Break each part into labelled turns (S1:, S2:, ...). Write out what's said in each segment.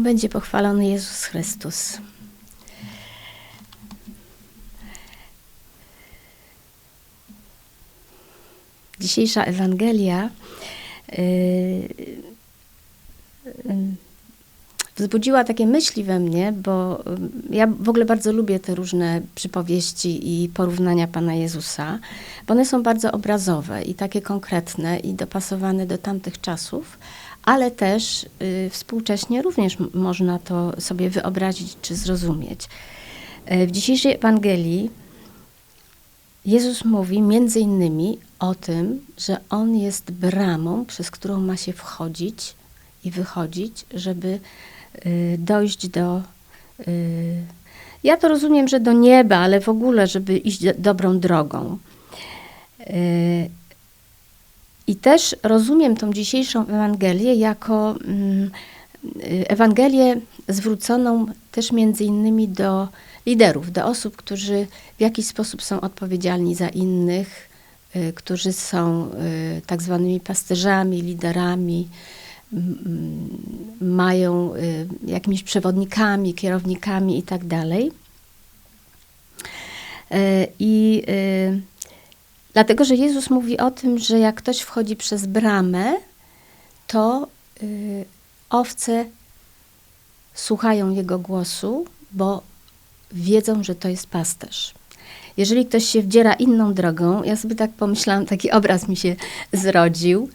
S1: będzie pochwalony Jezus Chrystus. Dzisiejsza Ewangelia yy, wzbudziła takie myśli we mnie, bo ja w ogóle bardzo lubię te różne przypowieści i porównania Pana Jezusa, bo one są bardzo obrazowe i takie konkretne i dopasowane do tamtych czasów, ale też y, współcześnie również można to sobie wyobrazić czy zrozumieć. Y, w dzisiejszej Ewangelii Jezus mówi między innymi o tym, że On jest bramą, przez którą ma się wchodzić i wychodzić, żeby dojść do. Y, ja to rozumiem, że do nieba, ale w ogóle, żeby iść do, dobrą drogą. Y, I też rozumiem tą dzisiejszą Ewangelię jako mm, y, Ewangelię zwróconą też między innymi do liderów, do osób, którzy w jakiś sposób są odpowiedzialni za innych, y, którzy są y, tak zwanymi pasterzami, liderami, mają y, jakimiś przewodnikami, kierownikami i tak dalej. Y, I y, dlatego, że Jezus mówi o tym, że jak ktoś wchodzi przez bramę, to owce słuchają Jego głosu, bo wiedzą, że to jest pasterz. Jeżeli ktoś się wdziera inną drogą, ja sobie tak pomyślałam, taki obraz mi się zrodził.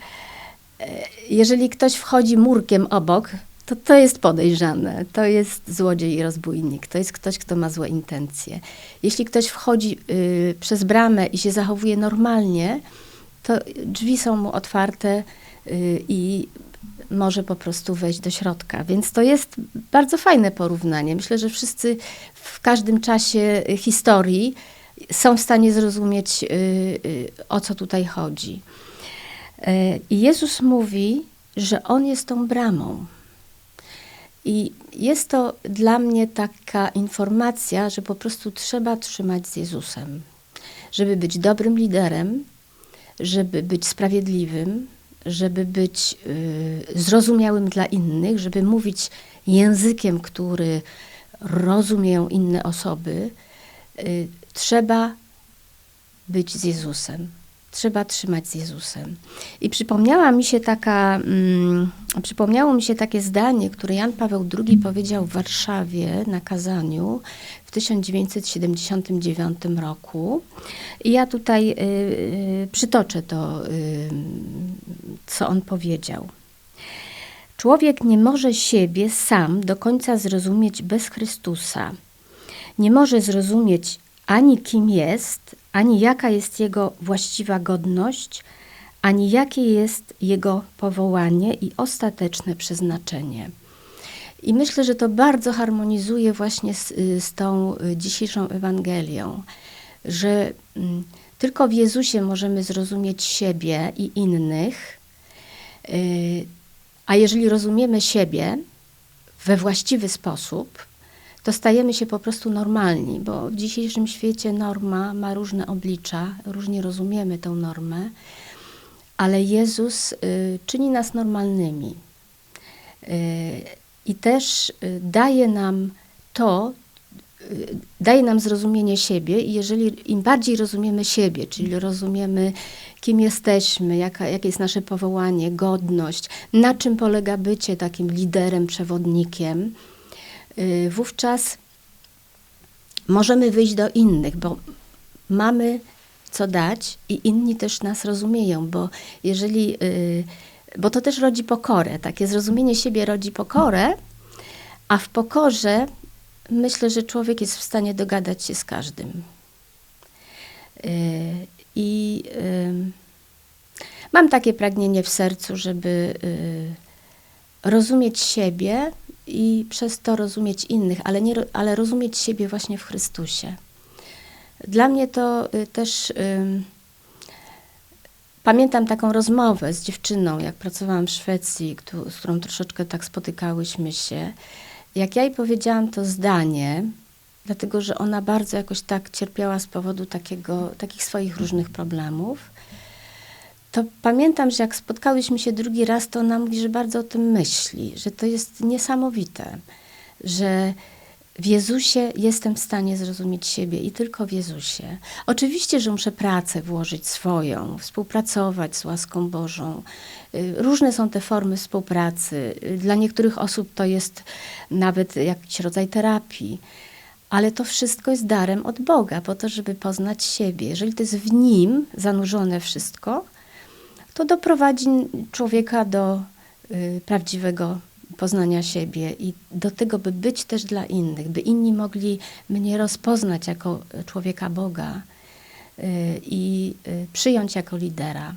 S1: Jeżeli ktoś wchodzi murkiem obok, to to jest podejrzane, to jest złodziej i rozbójnik, to jest ktoś, kto ma złe intencje. Jeśli ktoś wchodzi y, przez bramę i się zachowuje normalnie, to drzwi są mu otwarte y, i może po prostu wejść do środka. Więc to jest bardzo fajne porównanie. Myślę, że wszyscy w każdym czasie historii są w stanie zrozumieć, y, y, o co tutaj chodzi. Y, I Jezus mówi, że On jest tą bramą. I jest to dla mnie taka informacja, że po prostu trzeba trzymać z Jezusem, żeby być dobrym liderem, żeby być sprawiedliwym, żeby być y, zrozumiałym dla innych, żeby mówić językiem, który rozumieją inne osoby, y, trzeba być z Jezusem. Trzeba trzymać z Jezusem. I przypomniała mi się taka, mm, przypomniało mi się takie zdanie, które Jan Paweł II powiedział w Warszawie na kazaniu w 1979 roku. I ja tutaj y, y, przytoczę to, y, co on powiedział. Człowiek nie może siebie sam do końca zrozumieć bez Chrystusa. Nie może zrozumieć ani kim jest, ani jaka jest jego właściwa godność, ani jakie jest jego powołanie i ostateczne przeznaczenie. I myślę, że to bardzo harmonizuje właśnie z, z tą y, dzisiejszą Ewangelią, że mm, tylko w Jezusie możemy zrozumieć siebie i innych, y, a jeżeli rozumiemy siebie we właściwy sposób, to stajemy się po prostu normalni, bo w dzisiejszym świecie norma ma różne oblicza, różnie rozumiemy tę normę, ale Jezus y, czyni nas normalnymi. Y, I też y, daje nam to, daje nam zrozumienie siebie i jeżeli im bardziej rozumiemy siebie, czyli rozumiemy kim jesteśmy, jaka, jakie jest nasze powołanie, godność, na czym polega bycie takim liderem, przewodnikiem, wówczas możemy wyjść do innych, bo mamy co dać i inni też nas rozumieją, bo jeżeli, y, bo to też rodzi pokorę, takie zrozumienie siebie rodzi pokorę, a w pokorze myślę, że człowiek jest w stanie dogadać się z każdym. Y, I y, mam takie pragnienie w sercu, żeby y, rozumieć siebie i przez to rozumieć innych, ale, nie, ale rozumieć siebie właśnie w Chrystusie. Dla mnie to y, też pamiętam taką rozmowę z dziewczyną, jak pracowałam w Szwecji, z którą troszeczkę tak spotykałyśmy się. Jak ja jej powiedziałam to zdanie, dlatego że ona bardzo jakoś tak cierpiała z powodu takiego, takich swoich różnych problemów, to pamiętam, że jak spotkałyśmy się drugi raz, to ona mówi, że bardzo o tym myśli, że to jest niesamowite, że w Jezusie jestem w stanie zrozumieć siebie i tylko w Jezusie. Oczywiście, że muszę pracę włożyć swoją, współpracować z łaską Bożą. Y, Różne są te formy współpracy. Y, Dla niektórych osób to jest nawet jakiś rodzaj terapii. Ale to wszystko jest darem od Boga, po to, żeby poznać siebie. Jeżeli to jest w Nim zanurzone wszystko, to doprowadzi człowieka do y, prawdziwego poznania siebie i do tego, by być też dla innych, by inni mogli mnie rozpoznać jako człowieka Boga y, i y, przyjąć jako lidera.